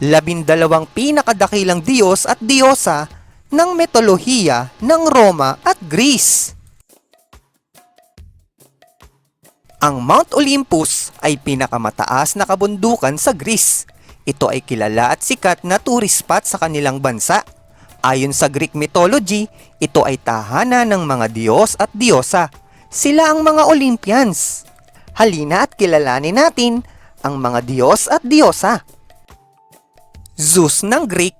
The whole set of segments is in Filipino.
labindalawang pinakadakilang Diyos at Diyosa ng metolohiya ng Roma at Greece. Ang Mount Olympus ay pinakamataas na kabundukan sa Greece. Ito ay kilala at sikat na tourist spot sa kanilang bansa. Ayon sa Greek mythology, ito ay tahanan ng mga Diyos at Diyosa. Sila ang mga Olympians. Halina at kilalanin natin ang mga Diyos at Diyosa. Zeus ng Greek,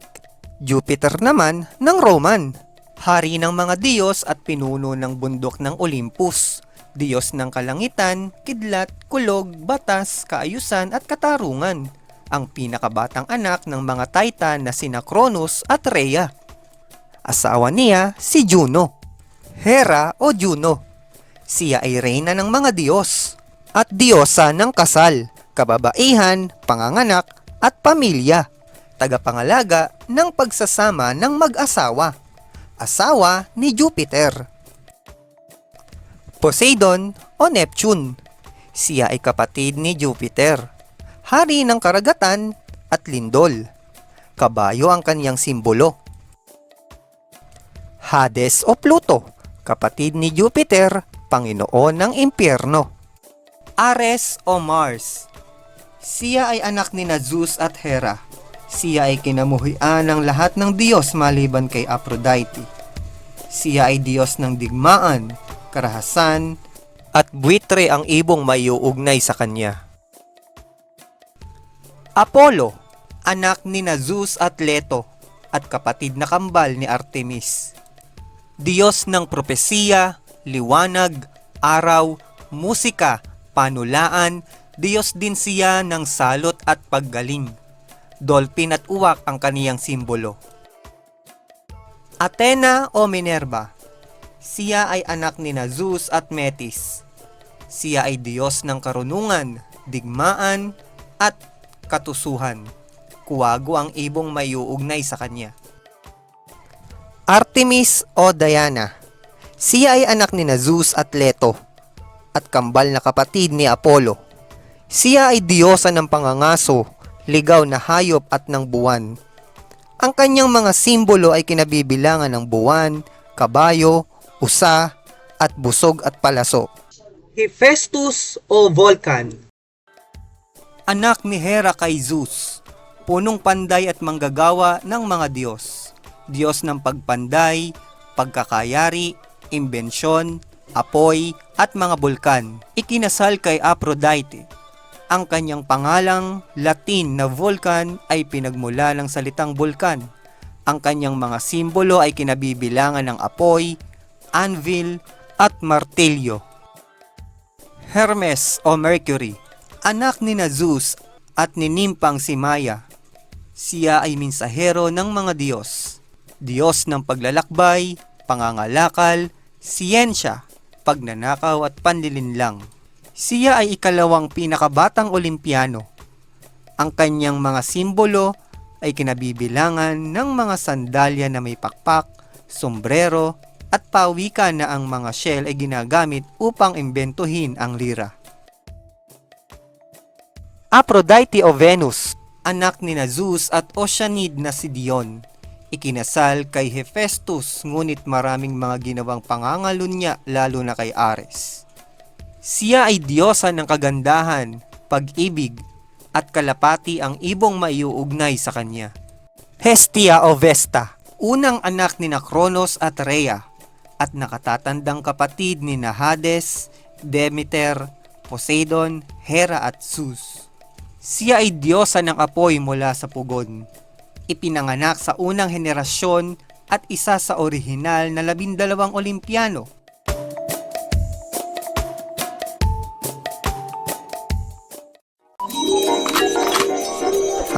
Jupiter naman ng Roman. Hari ng mga Diyos at pinuno ng bundok ng Olympus. Diyos ng kalangitan, kidlat, kulog, batas, kaayusan at katarungan. Ang pinakabatang anak ng mga Titan na sina Cronus at Rhea. Asawa niya si Juno. Hera o Juno. Siya ay reyna ng mga Diyos at Diyosa ng kasal, kababaihan, panganganak at pamilya. Tagapangalaga ng pagsasama ng mag-asawa. Asawa ni Jupiter. Poseidon o Neptune. Siya ay kapatid ni Jupiter. Hari ng karagatan at lindol. Kabayo ang kanyang simbolo. Hades o Pluto, kapatid ni Jupiter, Panginoon ng impyerno. Ares o Mars. Siya ay anak ni Zeus at Hera. Siya ay kinamuhian ng lahat ng Diyos maliban kay Aphrodite. Siya ay Diyos ng digmaan, karahasan, at buitre ang ibong maiuugnay sa kanya. Apollo, anak ni na Zeus at Leto, at kapatid na kambal ni Artemis. Diyos ng propesiya, liwanag, araw, musika, panulaan, Diyos din siya ng salot at paggaling. Dolphin at uwak ang kaniyang simbolo. Athena o Minerva, siya ay anak ni na Zeus at Metis. Siya ay Diyos ng karunungan, digmaan, at katusuhan. Kuwago ang ibong mayuugnay sa kanya. Artemis o Diana. Siya ay anak ni na Zeus at Leto at kambal na kapatid ni Apollo. Siya ay diyosa ng pangangaso, ligaw na hayop at ng buwan. Ang kanyang mga simbolo ay kinabibilangan ng buwan, kabayo, usa, at busog at palaso. Hephaestus o Vulcan Anak ni Hera kay Zeus, punong panday at manggagawa ng mga Diyos. Diyos ng pagpanday, pagkakayari, imbensyon, apoy, at mga bulkan. Ikinasal kay Aphrodite. Ang kanyang pangalang Latin na Vulcan ay pinagmula ng salitang bulkan. Ang kanyang mga simbolo ay kinabibilangan ng apoy, anvil, at martilyo. Hermes o Mercury, anak ni na Zeus at ni Nimpang si Maya. Siya ay minsahero ng mga Diyos. Diyos ng paglalakbay, pangangalakal, siyensya, pagnanakaw at panlilinlang. Siya ay ikalawang pinakabatang olimpiano. Ang kanyang mga simbolo ay kinabibilangan ng mga sandalya na may pakpak, sombrero, at pawikan na ang mga shell ay ginagamit upang imbentuhin ang lira. Aphrodite o Venus, anak ni na Zeus at Oceanid na si Dion. Ikinasal kay Hephaestus ngunit maraming mga ginawang pangangalunya lalo na kay Ares. Siya ay diyosa ng kagandahan, pag-ibig, at kalapati ang ibong maiuugnay sa kanya. Hestia o Vesta, unang anak ni na Kronos at Rhea, at nakatatandang kapatid ni Hades, Demeter, Poseidon, Hera at Zeus. Siya ay diyosa ng apoy mula sa pugon. Ipinanganak sa unang henerasyon at isa sa orihinal na labindalawang olimpiano.